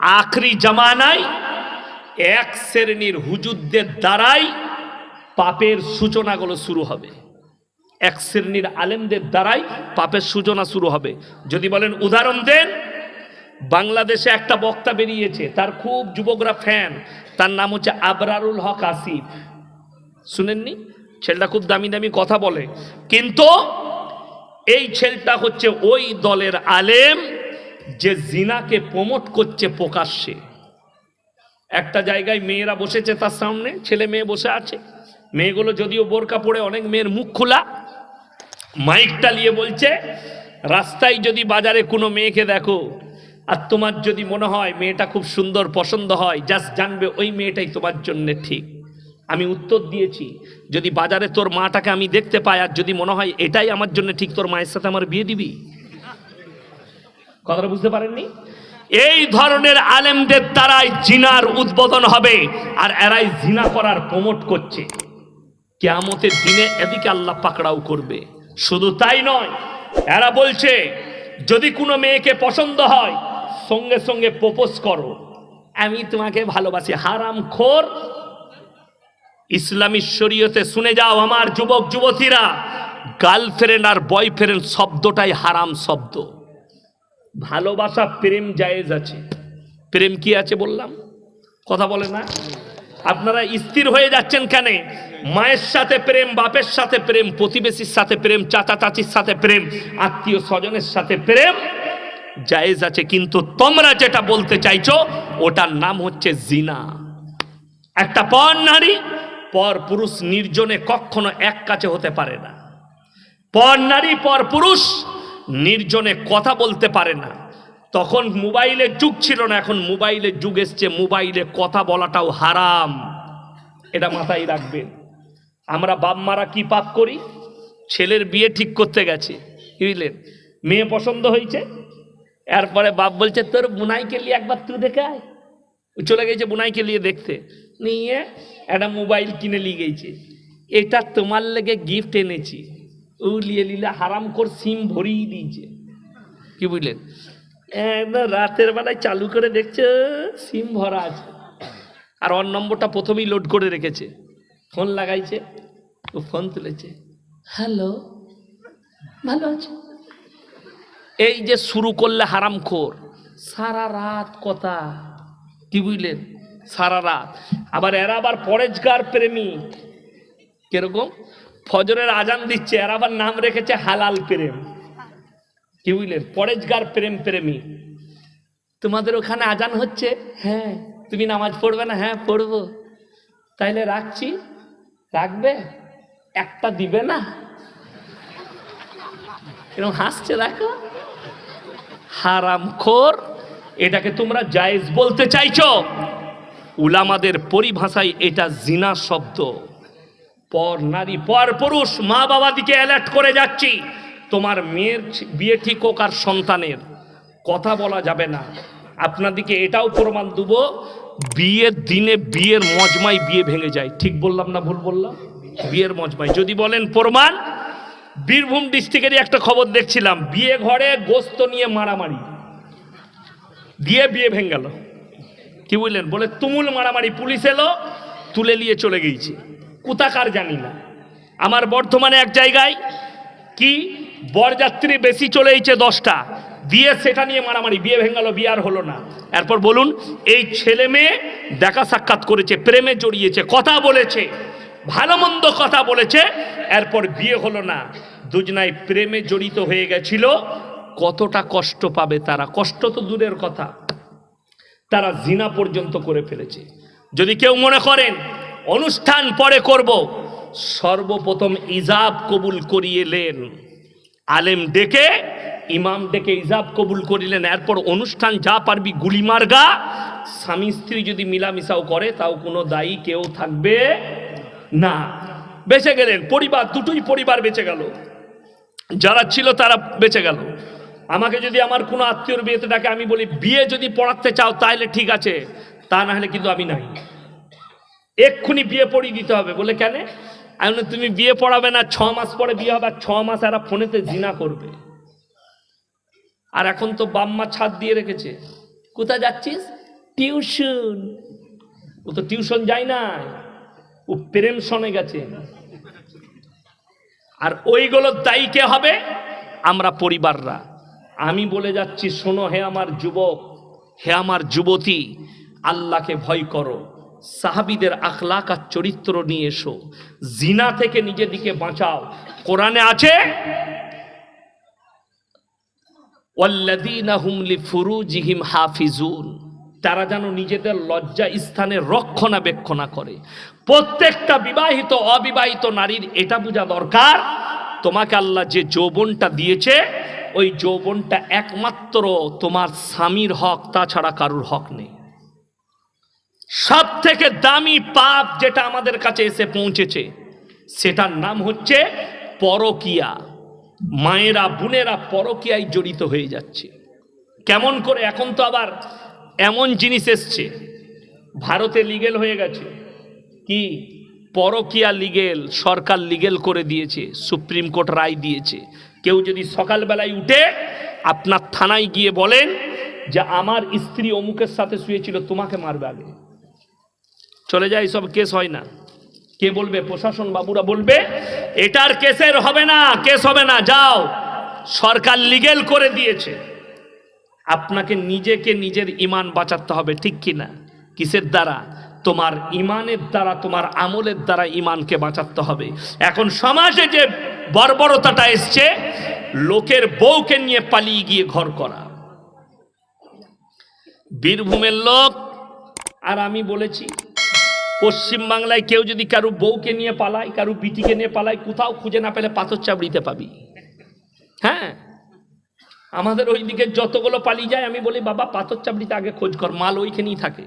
আখরি জামানায় এক শ্রেণির হুজুরদের দ্বারাই পাপের সূচনাগুলো শুরু হবে। এক শ্রেণির আলেমদের দ্বারাই পাপের সূচনা শুরু হবে। যদি বলেন উদাহরণ দেন, বাংলাদেশে একটা বক্তা বেরিয়েছে, তার খুব যুবকরা ফ্যান তার নাম হচ্ছে আবরারুল হক আসিফ। শুনেননি? ছেলেটা খুব দামি দামি কথা বলে। কিন্তু এই ছেলেটা হচ্ছে ওই দলের আলেম যে জিনাকে প্রমোট করছে প্রকাশ্যে। একটা জায়গায় মেয়েরা বসেছে তার সামনে, ছেলে মেয়ে বসে আছে। মেয়েগুলো যদিও বোরকা পড়ে অনেক মেয়ের মুখ খোলা, মাইকটা নিয়ে বলছে, রাস্তায় যদি বাজারে কোনো মেয়েকে দেখো, আর তোমার যদি মনে হয় মেয়েটা খুব সুন্দর, পছন্দ হয়, জাস্ট জানবে ওই মেয়েটাই তোমার জন্য ঠিক। আমি উত্তর দিয়েছি, যদি বাজারে তোর মাটাকে আমি দেখতে পাই, আর যদি মনে হয় এটাই আমার জন্য ঠিক, তোর মায়ের সাথে আমার বিয়ে দিবি? কথাটা বুঝতে পারেননি? এই ধরনের আলেমদের দ্বারাই জিনার উদ্বোধন হবে, আর এরাই জিনা করার প্রমোট করছে। কেয়ামতের দিনে এদিকে আল্লাহ পাকড়াও করবে। শুধু তাই নয়, এরা বলছে, যদি কোনো মেয়েকে পছন্দ হয়, সঙ্গে সঙ্গে প্রপোজ করো। আমি তোমাকে ভালোবাসি, হারাম খোর। ইসলামী শরীয়তে শুনে যাও, আমার যুবক, যুবতীরা, গার্লফ্রেন্ড আর বয়ফ্রেন্ড শব্দটাই হারাম শব্দ। ভালোবাসা, প্রেম জায়েজ আছে। প্রেম কি আছে বললাম? কথা বলে না? আপনারা স্থির হয়ে যাচ্ছেন কেন? মায়ের সাথে প্রেম, বাপের সাথে প্রেম, প্রতিবেশীর সাথে প্রেম, চাচা চাচির সাথে প্রেম, আত্মীয় স্বজনের সাথে প্রেম জায়েজ আছে। কিন্তু তোমরা যেটা বলতে চাইছো, ওটার নাম হচ্ছে জিনা। একটা পর নারী, পর পুরুষ নির্জনে কখনো এক কাছে হতে পারে না। পর নারী, পর পুরুষ নির্জনে কথা বলতে পারে না। তখন মোবাইলের যুগ ছিল না, এখন মোবাইলের যুগ এসছে, মোবাইলে কথা বলাটাও হারাম। এটা মাথায় রাখবেন। আমরা বাপ মারা কি পাপ করি? ছেলের বিয়ে ঠিক করতে গেছে, বুঝলেন? মেয়ে পছন্দ হয়েছে, এরপরে বাপ বলছে, তোর বুনাইকে নিয়ে একবার তুই দেখে আয়। চলে গেছে বুনাইকে নিয়ে দেখতে। নিয়ে একটা মোবাইল কিনে নিয়ে গেছে। এটা তোমার লেগে গিফট এনেছি। ও লিয়ে নিলে হারাম কর সিম ভরিয়ে দিয়েছে। কি বুঝলেন একদম রাতের বেলায় চালু করে দেখছে সিম ভরা আছে। আর ওর নম্বরটা প্রথমেই লোড করে রেখেছে। ফোন লাগাইছে ও ফোন তুলেছে। হ্যালো ভালো আছে? এই যে শুরু করলে হারামখোর সারা রাত কথা। কি বুঝলেন সারা রাত। আবার এরা আবার পরেজগার প্রেমী। কীরকম? ফজরের আজান দিচ্ছে, আর আবার নাম রেখেছে হালাল প্রেম। কি বুঝলেন পরেজগার প্রেম প্রেমী। তোমাদের ওখানে আজান হচ্ছে? হ্যাঁ। তুমি নামাজ পড়বে না? হ্যাঁ পড়ব। তাইলে রাখছি। রাখবে? একটা দিবে না? এরকম হাসছে, দেখো। হারাম খোর এটাকে তোমরা জায়েজ বলতে চাইছো। উলামাদের পরিভাষায় এটা জিনা শব্দ। পর নারী, পর পুরুষ, মা বাবা দিকে অ্যালার্ট করে যাচ্ছি। তোমার মেয়ের বিয়ে ঠিক হোক আর সন্তানের, কথা বলা যাবে না। আপনাদিকে এটাও প্রমাণ দেব বিয়ের দিনে বিয়ের মজমায় বিয়ে ভেঙে যায়। ঠিক বললাম না ভুল বললাম? বিয়ের মজমায় যদি বলেন প্রমাণ, বীরভূম ডিস্ট্রিক্টেরই একটা খবর দেখছিলাম, বিয়ে ঘরে গোস্ত নিয়ে মারামারি। দিয়ে বিয়ে ভেঙে গেল। কি বুঝলেন বলে তুমুল মারামারি, পুলিশ এলো, তুলে নিয়ে চলে গিয়েছে। কোথাকার জানি না। আমার বর্ধমানে এক জায়গায় কি বরযাত্রী বেশি চলে এইছে দশটা। দিয়ে সেটা নিয়ে মারামারি, বিয়ে ভেঙে গেল বিয়ে আর হলো না। এরপর বলুন, এই ছেলে মেয়ে দেখা সাক্ষাৎ করেছে, প্রেমে জড়িয়েছে, কথা বলেছে, ভালো মন্দ কথা বলেছে, এরপর বিয়ে হলো না। দুজনাই প্রেমে জড়িত হয়ে গেছিল। কতটা কষ্ট পাবে তারা? কষ্ট তো দূরের কথা। তারা জিনা পর্যন্ত করে ফেলেছে। যদি কেউ মনে করেন অনুষ্ঠান পরে করব। সর্বপ্রথম ইজাব কবুল করিয়েলেন আলেম ডেকে, ইমাম ডেকে ইজাব কবুল করিলেন। এরপর অনুষ্ঠান যা পারবি গুলি মারগা। স্বামী স্ত্রী যদি মিলামিশাও করে, তাও কোনো দায়ী কেউ থাকবে না। বেঁচে গেলেন। পরিবার, দুটোই পরিবার বেঁচে গেল। যারা ছিল তারা বেঁচে গেল। আমাকে যদি আমার কোনো আত্মীয়র বিয়েতে ডাকে, আমি বলি, বিয়ে যদি পড়াতে চাও তাহলে ঠিক আছে, তা না হলে কিন্তু আমি নাই। এক্ষুনি বিয়ে পড়িয়ে দিতে হবে। বলে কেন? আমি তুমি বিয়ে পড়াবে না, ছ মাস পরে বিয়ে হবে, আর ছ মাস এরা ফোনেতে জিনা করবে। আর এখন তো বাম্মা ছাদ দিয়ে রেখেছে। কোথায় যাচ্ছিস? টিউশন। ও তো টিউশন যায় না ও প্রেম শোনে গেছে। আর ওইগুলো দায়ী কে হবে? আমরা পরিবাররা। আমি বলে যাচ্ছি, শোনো হে আমার যুবক, হে আমার যুবতী, আল্লাহকে ভয় করো। সাহাবিদের আখলাক আর চরিত্র নিয়ে এসো। জিনা থেকে নিজেদিকে বাঁচাও। কোরআনে আছে? তারা যেন নিজেদের লজ্জা স্থানে রক্ষণাবেক্ষণা করে। প্রত্যেকটা বিবাহিত, অবিবাহিত নারীর এটা বোঝা দরকার, তোমাকে আল্লাহ যে যৌবনটা দিয়েছে, ওই যৌবনটা একমাত্র তোমার স্বামীর হক, তাছাড়া কারুর হক নেই। সব থেকে দামি পাপ যেটা আমাদের কাছে এসে পৌঁছেছে, সেটার নাম হচ্ছে পরকিয়া। মায়েরা, বোনেরা পরকিয়ায় জড়িত হয়ে যাচ্ছে। কেমন করে এখন তো আবার এমন জিনিস এসছে। ভারতে লিগেল হয়ে গেছে। কি? পরকিয়া লিগেল, সরকার লিগেল করে দিয়েছে, সুপ্রিম কোর্ট রায় দিয়েছে। কেউ যদি সকালবেলায় উঠে আপনার থানায় গিয়ে বলেন যে, আমার স্ত্রী অমুকের সাথে শুয়েছিল, তোমাকে মারবে আগে। চলে যায় সব কেস হয় না। কে বলবে? প্রশাসন বাবুরা বলবে, এটার কেসের হবে না, কেস হবে না, যাও। সরকার লিগেল করে দিয়েছে। আপনাকে নিজেকে নিজের ইমান বাঁচাতে হবে, ঠিক কি না কিসের দ্বারা? তোমার ইমানের দ্বারা, তোমার আমলের দ্বারা ইমানকে বাঁচাতে হবে। এখন সমাজে যে বর্বরতাটা এসছে, লোকের বউকে নিয়ে পালিয়ে গিয়ে ঘর করা। বীরভূমের লোক, আর আমি বলেছি পশ্চিম বাংলায় কেউ যদি কারু বউকে নিয়ে পালায়, কারু বিটিকে নিয়ে পালায়, কোথাও খুঁজে না পেলে পাথর চাবড়িতে পাবি। হ্যাঁ? আমাদের ওইদিকে যতগুলো পালিয়ে যায়, আমি বলি, বাবা, পাথর চাবড়িতে আগে খোঁজ কর, মাল ওইখানেই থাকে।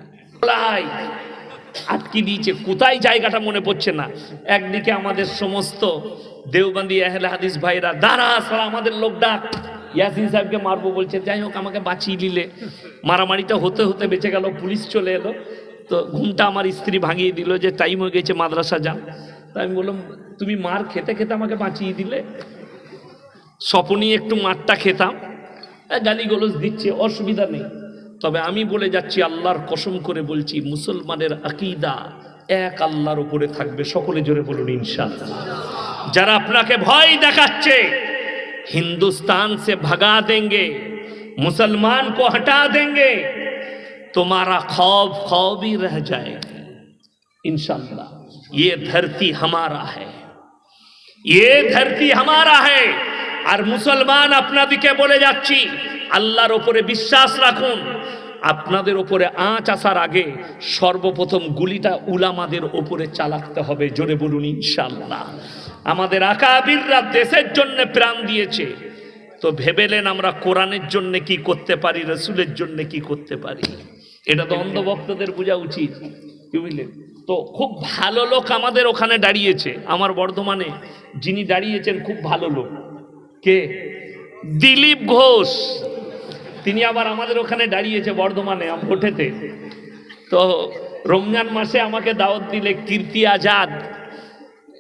আটকে দিয়েছে। কোথায় জায়গাটা মনে পড়ছে না। একদিকে আমাদের সমস্ত দেওবন্দি আহলে হাদিস ভাইরা দাঁড়া, সারা আমাদের লোক ডাক। ইয়াসিন সাহেবকে মারবো বলছে, যাই হোক, আমাকে বাঁচিয়ে দিলে মারামারিটা হতে হতে বেঁচে গেল, পুলিশ চলে এলো। তো ঘুমটা আমার স্ত্রী ভাঙিয়ে দিল যে টাইম হয়ে গেছে মাদ্রাসা যান তা আমি বললাম, তুমি মার খেতে খেতে আমাকে বাঁচিয়ে দিলে? স্বপনই একটু মারটা খেতাম। গালিগোলজ দিচ্ছে, অসুবিধা নেই। তবে আমি বলে যাচ্ছি, আল্লাহর কসম করে বলছি, মুসলমানের আকিদা এক আল্লাহর উপরে থাকবে। সকলে জোরে বলুন ইনশাল যারা আপনাকে ভয় দেখাচ্ছে, হিন্দুস্তান সে ভাগা দেন মুসলমান কো হটা দেন तुम्हारा खौफ खौफ ही रह जाएगी इंशाल्लाह ये धरती हमारा है ये धरती हमारा है আর মুসলমান আপনাদিকে বলে যাচ্ছি আল্লাহর ওপরে বিশ্বাস রাখুন আপনাদের ওপরে আঁচ আসার আগে সর্বপ্রথম গুলিটা উলামাদের ওপরে চালাতে হবে জোরে বলুন ইনশাল্লাহ আমাদের আকাবিররা দেশের জন্য প্রাণ দিয়েছে তো ভেবেলেন আমরা কোরআনের জন্য কি করতে পারি রসুলের জন্য কি করতে পারি এটা তো অন্ধভক্তদের বোঝা উচিত কি বুঝলেন? তো খুব ভালো লোক আমাদের ওখানে দাঁড়িয়েছে, আমার বর্ধমানে। যিনি দাঁড়িয়েছেন খুব ভালো লোক। কে? দিলীপ ঘোষ। তিনি আবার আমাদের ওখানে দাঁড়িয়েছে বর্ধমানে ভোটেতে। তো রমজান মাসে আমাকে দাওয়াত দিলে, কীর্তি আজাদ।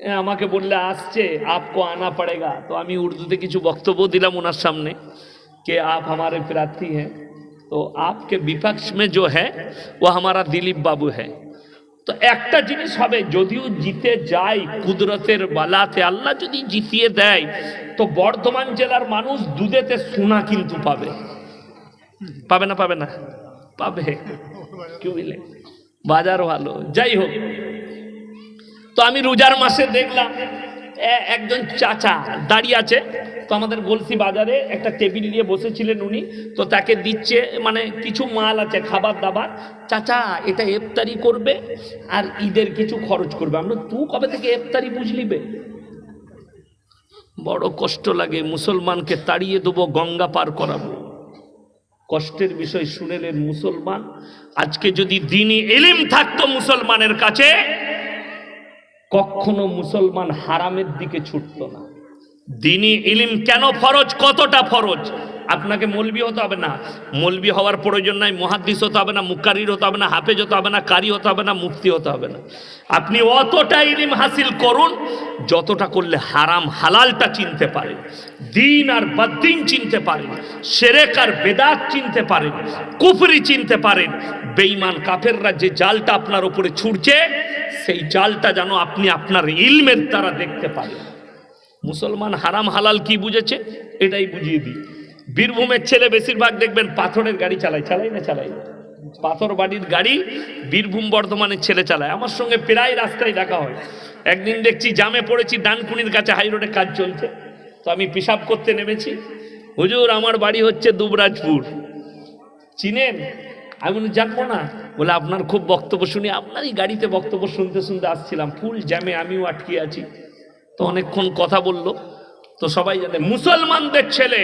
আমাকে বললে, আসছে, আপকো আনা পড়েগা। তো আমি উর্দুতে কিছু বক্তব্য দিলাম ওনার সামনে, কে, আপ আমার প্রার্থী হ্যাঁ। तो आपके विपक्ष में जो है वो हमारा दिलीप बाबू है তো একটা জিনিস হবে যদিও জিতে যায় কুদরতের বালাতে আল্লাহ যদি জিতিয়ে দেয় তো বর্ধমান জেলার মানুষ দুধেতে সোনা কিন্তু পাবে পাবে না পাবে না পাবে কি বুঝলে বাজার ভালো যাই হোক তো আমি রোজার মাসে দেখলাম এ- একজন চাচা দাঁড়িয়ে আছে। তো আমাদের গলসি বাজারে একটা টেবিল নিয়ে বসেছিলেন উনি। তো তাকে দিচ্ছে মানে কিছু মাল আছে, খাবার দাবার। চাচা, এটা এফতারি করবে আর ঈদের কিছু খরচ করবে। আমরা তুই কবে থেকে ইফতারি বুঝলিবে বড় কষ্ট লাগে, মুসলমানকে তাড়িয়ে দেবো, গঙ্গা পার করাবো। কষ্টের বিষয় শুনেলেন মুসলমান। আজকে যদি দিনই এলিম থাকতো মুসলমানের কাছে কখনো মুসলমান হারামের দিকে ছুটতো না। দিনই ইলিম কেন ফরজ? কতটা ফরজ? আপনাকে মলবি হতে হবে না। মলবি হওয়ার প্রয়োজন নাই, মহাদ্দিস হতে হবে না মুকারির হতে হবে না, হাফেজ হতে হবে না, কারি হতে হবে না, মুফতি হতে হবে না। আপনি অতটা ইলিম হাসিল করুন, যতটা করলে হারাম হালালটা চিনতে পারেন, দিন আর বদ্দিন চিনতে পারেন, সেরেক আর বেদাত চিনতে পারেন, কুফরি চিনতে পারেন। বেঈমান কাফেররা যে জালটা আপনার উপরে ছুটছে সেই জালটা যেন আপনি আপনার ইলমের দ্বারা দেখতে পারেন। মুসলমান হারাম হালাল কি বুঝেছে? এটাই বুঝিয়ে দিই। বীরভূমের ছেলে বেশিরভাগ দেখবেন পাথরের গাড়ি চালায়। চালাই না চালাই পাথর বাড়ির গাড়ি বীরভূম বর্ধমানের ছেলে চালায়। আমার সঙ্গে প্রায় রাস্তায় দেখা হয়। একদিন দেখছি জামে পড়েছি, ডানকুনির কাছে হাই রোডে কাজ চলছে। তো আমি পেশাব করতে নেমেছি। হুজুর, আমার বাড়ি হচ্ছে দুবরাজপুর। চিনেন? আমি বলি জানব না বলে, আপনার খুব বক্তব্য শুনি আপনারই গাড়িতে বক্তব্য শুনতে শুনতে আসছিলাম, ফুল জ্যামে আমিও আটকে আছি। তো অনেকক্ষণ কথা বলল। তো সবাই জানে, মুসলমানদের ছেলে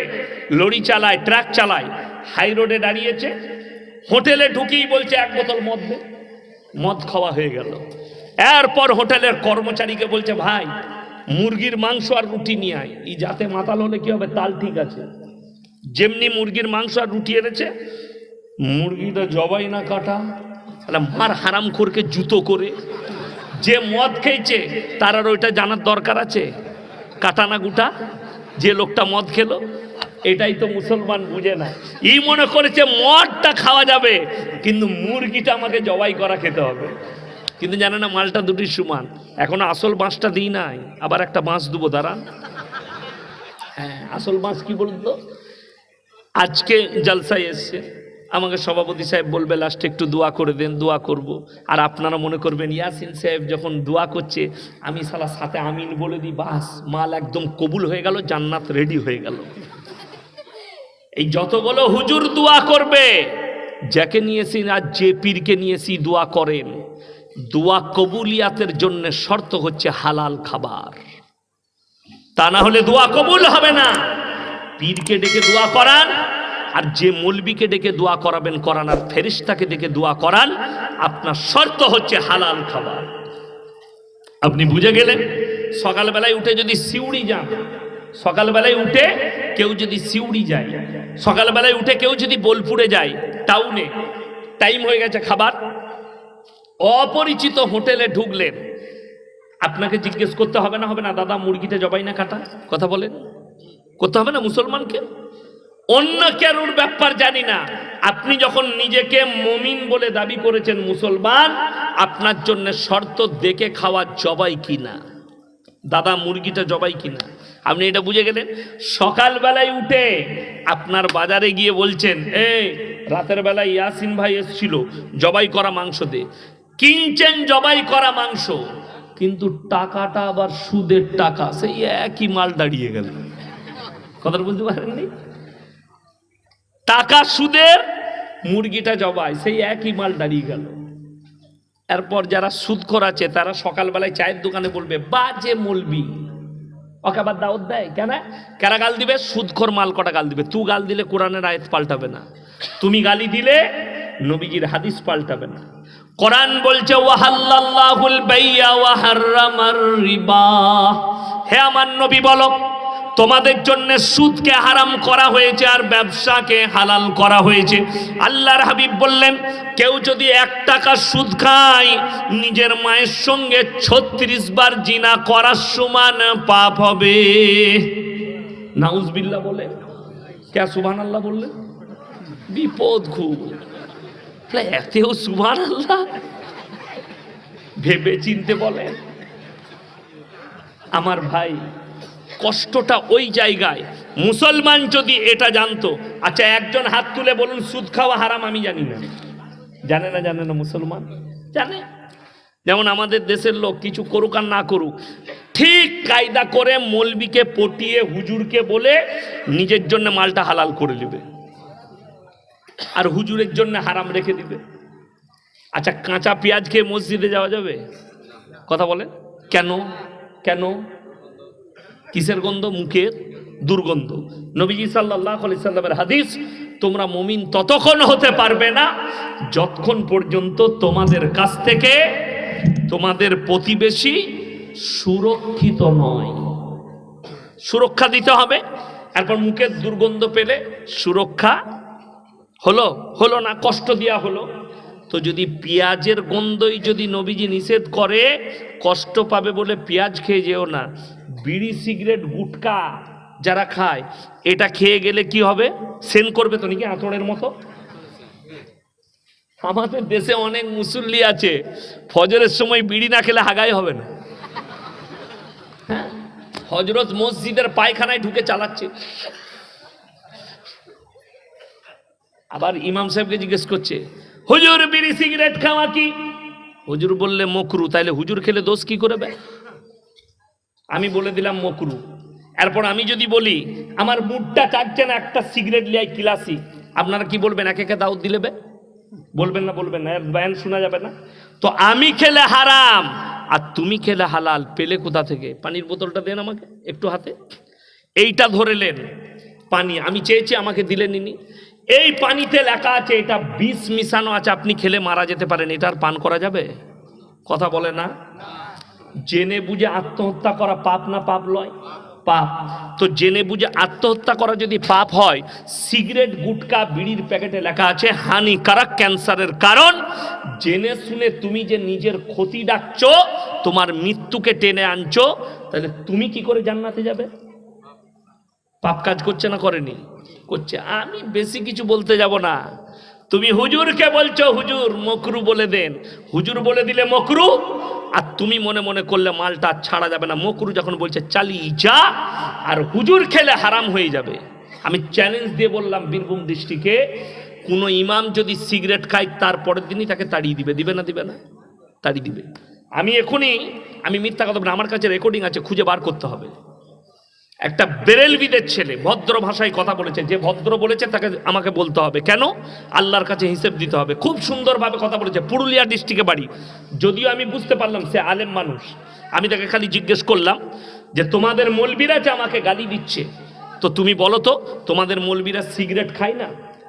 লরি চালায়, ট্রাক চালায়, হাই রোডে দাঁড়িয়েছে, হোটেলে ঢুকেই বলছে এক বোতল মদ মদ খাওয়া হয়ে গেল। এরপর হোটেলের কর্মচারীকে বলছে, ভাই, মুরগির মাংস আর রুটি নিয়ে আয়। এই যাতে মাতাল হলে কি হবে, তাল ঠিক আছে। যেমনি মুরগির মাংস আর রুটি এনেছে মুরগিটা জবাই না কাটা। তাহলে মার হারাম খোরকে জুতো করে। যে মদ খেয়েছে, তার আর ওইটা জানার দরকার আছে? কাটা না গুটা? যে লোকটা মদ খেলো, এটাই তো মুসলমান বুঝে না। ই মনে করেছে মদটা খাওয়া যাবে, কিন্তু মুরগিটা আমাকে জবাই করা খেতে হবে। কিন্তু জানে না মালটা দুটি সমান। এখনও আসল বাঁশটা দিই নাই, আবার একটা বাঁশ দেবো, দাঁড়ান। হ্যাঁ আসল বাঁশ কি বলুন তো আজকে জলসায় এসছে। আমাকে সভাপতি সাহেব বলবে, লাস্টে একটু দোয়া করে দেন, দোয়া করব। আর আপনারা মনে করবেন, ইয়াসিন সাহেব যখন দোয়া করছে, আমি সালা সাথে আমিন বলে দিই, বাস, মাল একদম কবুল হয়ে গেল, জান্নাত রেডি হয়ে গেল। এই যতগুলো হুজুর দোয়া করবে। যাকে নিয়েছি আর যে পীরকে নিয়েছি, দোয়া করেন। দোয়া কবুলিয়াতের জন্য শর্ত হচ্ছে হালাল খাবার। তা না হলে দোয়া কবুল হবে না। পীরকে ডেকে দোয়া করান আর যে মলবিকে ডেকে দোয়া করাবেন করান, আর ফেরিস্তাকে ডেকে দোয়া করান, আপনার শর্ত হচ্ছে হালাল খাবার। আপনি বুঝে গেলেন? সকালবেলায় উঠে যদি সিউড়ি যান, সকালবেলায় উঠে কেউ যদি সিউড়ি যায়, সকালবেলায় উঠে কেউ যদি বোলপুরে যায়, টাউনে, টাইম হয়ে গেছে খাবার, অপরিচিত হোটেলে ঢুকলেন, আপনাকে জিজ্ঞেস করতে হবে না হবে না, দাদা মুরগিটা জবাই না কাটা? কথা বলেন। করতে হবে না মুসলমানকে? অন্য কারোর ব্যাপার জানি না। আপনি যখন নিজেকে মমিন বলে দাবি করেছেন মুসলমান, আপনার জন্য শর্ত দেখে খাওয়া জবাই কিনা? দাদা, মুরগিটা জবাই কিনা? আপনি এটা বুঝে গেলেন? সকালবেলায় উঠে আপনার বাজারে গিয়ে বলছেন, এই, রাতের বেলায় ইয়াসিন ভাই এসছিল, জবাই করা মাংস দে। কিনছেন জবাই করা মাংস, কিন্তু টাকাটা আবার সুদের টাকা, সেই একই মাল দাঁড়িয়ে গেল। কথা বুঝতে পারেননি? টাকা সুদের মুরগিটা জবাই সেই একই মাল দাঁড়িয়ে গেল। এরপর যারা সুদখোর আছে, তারা সকালবেলায় চায়ের দোকানে বলবে, বাজে মলবি। ওকে আবার দাওয়াত দেয়, কেন? কারা গাল দিবে? সুদখোর মাল কটা গাল দিবে? তু গাল দিলে কোরআনের আয়াত পাল্টাবে না। তুমি গালি দিলে নবীজির হাদিস পাল্টাবে না। কোরআন বলছে, ওয়াহাল্লাল্লাহুল বাইয়া ওয়া হাররামার রিবা। হে আমার নবী বলো তোমাদের জন্য সুদকে হারাম করা হয়েছে আর ব্যবসাকে হালাল করা হয়েছে। আল্লাহর হাবিব বললেন, কেউ যদি এক টাকা সুদ খায়, নিজের মায়ের সঙ্গে ছত্রিশ বার জিনা করার সমান পাপ হবে। নাউজবিল্লা বলে? কে সুবহান আল্লাহ বললেন? বিপদ খুব। এতেও সুবহান আল্লাহ ভেবে চিনতে বলেন। আমার ভাই কষ্টটা ওই জায়গায়। মুসলমান যদি এটা জানতো আচ্ছা একজন হাত তুলে বলুন, সুদ খাওয়া হারাম আমি জানি না। জানে না জানে না মুসলমান? জানে। যেমন আমাদের দেশের লোক কিছু করুক আর না করুক, ঠিক কায়দা করে মলবিকে পটিয়ে হুজুরকে বলে নিজের জন্য মালটা হালাল করে নেবে। আর হুজুরের জন্য হারাম রেখে দিবে। আচ্ছা কাঁচা পেঁয়াজ খেয়ে মসজিদে যাওয়া যাবে? কথা বলেন। কেন? কেন? কিসের গন্ধ? মুখের দুর্গন্ধ। নবীজি সাল্লাহ আলি সাল্লামের হাদিস, তোমরা মমিন ততক্ষণ হতে পারবে না যতক্ষণ পর্যন্ত তোমাদের কাছ থেকে তোমাদের প্রতিবেশী সুরক্ষিত নয়। সুরক্ষা দিতে হবে। এরপর মুখের দুর্গন্ধ পেলে সুরক্ষা হলো? হলো না, কষ্ট দেওয়া হলো। তো যদি পেঁয়াজের গন্ধই যদি নবীজি নিষেধ করে, কষ্ট পাবে বলে পেঁয়াজ খেয়ে যেও না। বিড়ি, সিগারেট, গুটকা যারা খায়, এটা খেয়ে গেলে কি হবে? সেন করবে তো নাকি আঁচড়ের মতো? আমাদের দেশে অনেক মুসল্লি আছে, ফজরের সময় বিড়ি না খেলে হাগাই হবে না। হ্যাঁ? হজরত মসজিদের পায়খানায় ঢুকে চালাচ্ছে। আবার ইমাম সাহেবকে জিজ্ঞেস করছে, হুজুর, বিড়ি, সিগারেট খাওয়া কি? হুজুর বললে মকরু তাইলে হুজুর খেলে দোষ কি করবে আমি বলে দিলাম মকরু। এরপর আমি যদি বলি, আমার মুডটা চাচ্ছে না, একটা সিগারেট লিয়াই, কিলাসি। আপনারা কি বলবেন, একে একে দাউদ দিলে বে? বলবেন না বলবেন না, এর বয়ান শোনা যাবে না। তো আমি খেলে হারাম। আর তুমি খেলে হালাল, পেলে কোথা থেকে? পানির বোতলটা দেন আমাকে, একটু হাতে। এইটা ধরেলেন পানি। আমি চেয়েছি আমাকে দিলেন ইনি। এই পানিতে লেখা আছে, এটা বিষ মিশানো আছে, আপনি খেলে মারা যেতে পারেন। এটা আর পান করা যাবে? কথা বলে না? জেনে বুঝে আত্মহত্যা করা পাপ না পাপ লয়? পাপ। তো জেনে বুঝে আত্মহত্যা করা যদি পাপ হয়, সিগারেট, গুটকা, বিড়ির প্যাকেটে লেখা আছে, হানিকারক ক্যান্সারের কারণ। জেনে শুনে তুমি যে নিজের ক্ষতি ডাকছো, তোমার মৃত্যুকে টেনে আনছো, তাহলে তুমি কি করে জান্নাতে যাবে? পাপ কাজ করছে না করেনি? করছে। আমি বেশি কিছু বলতে যাব না। তুমি হুজুরকে বলছো, হুজুর, মকরু বলে দেন। হুজুর বলে দিলে মকরু আর তুমি মনে মনে করলে মালটা ছাড়া যাবে না। মকরু যখন বলছে, চালি যা, আর হুজুর খেলে হারাম হয়ে যাবে। আমি চ্যালেঞ্জ দিয়ে বললাম বীরভূম দৃষ্টিকে, কোনো ইমাম যদি সিগারেট খায়, তার পরের দিনই তাকে তাড়িয়ে দিবে। দিবে না দিবে না, তাড়িয়ে দিবে। আমি এখনই, আমি মিথ্যা কথা আমার কাছে রেকর্ডিং আছে, খুঁজে বার করতে হবে। একটা বেরেলবিদের ছেলে, ভদ্র ভাষায় কথা বলেছে, যে ভদ্র বলেছে তাকে আমাকে বলতে হবে। কেন? আল্লাহর কাছে হিসেব দিতে হবে। খুব সুন্দরভাবে কথা বলেছে, পুরুলিয়া ডিস্ট্রিক্টে বাড়ি। যদিও আমি বুঝতে পারলাম সে আলেম মানুষ। আমি তাকে খালি জিজ্ঞেস করলাম যে, তোমাদের মলবিরা যে আমাকে গালি দিচ্ছে? তো তুমি বলো তো, তোমাদের মলবিরা সিগারেট খায় না?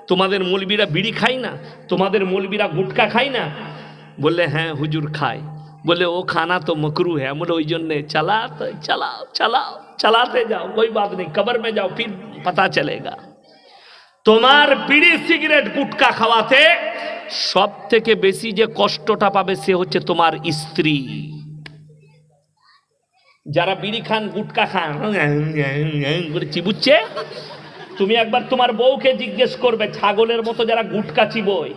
তোমাদের মলবিরা বিড়ি খায় না? তোমাদের মলবিরা গুটকা খায় না? বললে হ্যাঁ হুজুর, খায়। বলে ও খানা তো মকরু হ্যাঁ বলে ওই জন্যে চালাতে চালাও চালাও চালাতে যাও কই বাত নেই কবর মে যাও ফির পাতা চলেগা তোমার বিড়ি সিগারেট গুটকা খাওয়াতে সব থেকে বেশি যে কষ্টটা পাবে সে হচ্ছে তোমার স্ত্রী যারা বিড়ি খান গুটকা খান চিবুচ্ছে তুমি একবার তোমার বউকে জিজ্ঞেস করবে ছাগলের মতো যারা গুটকা চিবোয়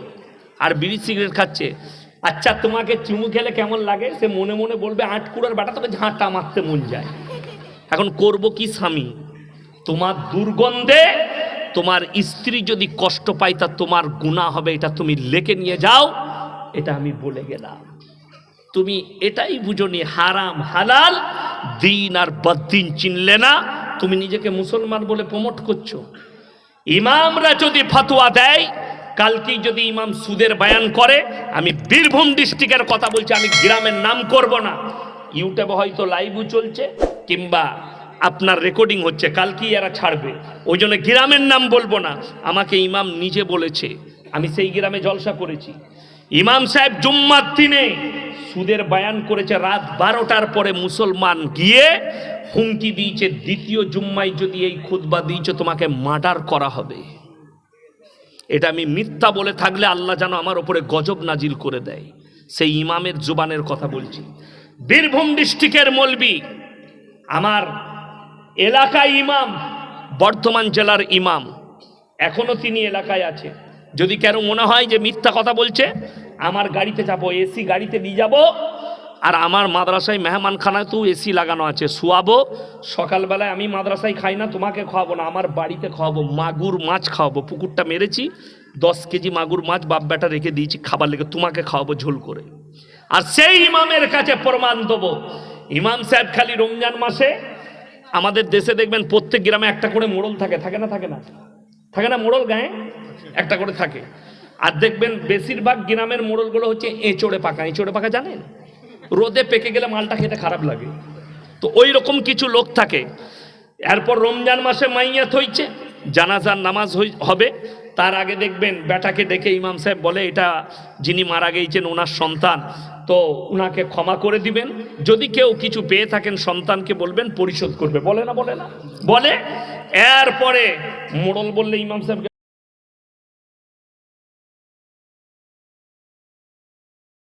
আর বিড়ি সিগারেট খাচ্ছে আচ্ছা তোমাকে চুমু খেলে কেমন লাগে? সে মনে মনে বলবে আটকুড়ার বাটা, তবে ঝাঁটা মারতে মন যায়। এখন করব কি স্বামী? তোমার দুর্গন্ধে তোমার স্ত্রী যদি কষ্ট পায়, তা তোমার গুণা হবে, এটা তুমি লেকে নিয়ে যাও, এটা আমি বলে গেলাম। তুমি এটাই বুঝনি হারাম, হালাল, দিন আর বদিন চিনলে না, তুমি নিজেকে মুসলমান বলে প্রমোট করছ। ইমামরা যদি ফতোয়া দেয় কালকেই যদি ইমাম সুদের বায়ান করে, আমি বীরভূম ডিস্ট্রিক্টের কথা বলছি, আমি গ্রামের নাম করব না। ইউটিউবে হয়তো লাইভও চলছে, কিংবা আপনার রেকর্ডিং হচ্ছে, কালকেই এরা ছাড়বে। ওই জন্য গ্রামের নাম বলব না, আমাকে ইমাম নিজে বলেছে। আমি সেই গ্রামে জলসা করেছি। ইমাম সাহেব জুম্মার দিনে সুদের বায়ান করেছে, রাত বারোটার পরে মুসলমান গিয়ে হুমকি দিয়েছে, দ্বিতীয় জুম্মায় যদি এই খুতবা দিয়েছে, তোমাকে মার্ডার করা হবে। এটা আমি মিথ্যা বলে থাকলে আল্লাহ যেন আমার ওপরে গজব নাজিল করে দেয়। সেই ইমামের জোবানের কথা বলছি। বীরভূম ডিস্ট্রিক্টের মলবি, আমার এলাকায় ইমাম, বর্ধমান জেলার ইমাম, এখনও তিনি এলাকায় আছে। যদি কেন মনে হয় যে মিথ্যা কথা বলছে, আমার গাড়িতে যাব, এসি গাড়িতে নিয়ে যাব আর আমার মাদ্রাসায় মেহমানখানায় তো এসি লাগানো আছে। শোয়াবো, সকালবেলায় আমি মাদ্রাসায় খাই না, তোমাকে খাওয়াবো না, আমার বাড়িতে খাওয়াবো, মাগুর মাছ খাওয়াবো। পুকুরটা মেরেছি, দশ কেজি মাগুর মাছ বাপ বেটা রেখে দিয়েছি, খাবার লেগে তোমাকে খাওয়াবো ঝোল করে। আর সেই ইমামের কাছে প্রমাণ দেবো। ইমাম সাহেব খালি রমজান মাসে আমাদের দেশে দেখবেন প্রত্যেক গ্রামে একটা করে মোড়ল থাকে থাকে না থাকে না? থাকে না মোড়ল গায়ে? একটা করে থাকে। আর দেখবেন বেশিরভাগ গ্রামের মোড়লগুলো হচ্ছে এঁচড়ে পাকা। এঁচড়ে পাকা জানেন? রোদে পেকে গেলে মালটা খেতে খারাপ লাগে। তো ওই রকম কিছু লোক থাকে। এরপর রমজান মাসে মাইয়াত হইছে, জানাজার নামাজ হবে। তার আগে দেখবেন বেটাকে ডেকে ইমাম সাহেব বলে, এটা যিনি মারা গিয়েছেন ওনার সন্তান। তো উনাকে ক্ষমা করে দিবেন। যদি কেউ কিছু পেয়ে থাকেন, সন্তানকে বলবেন, পরিশোধ করবে। বলে না বলে না। বলে? এরপরে মোড়ল বললে ইমাম সাহেবকে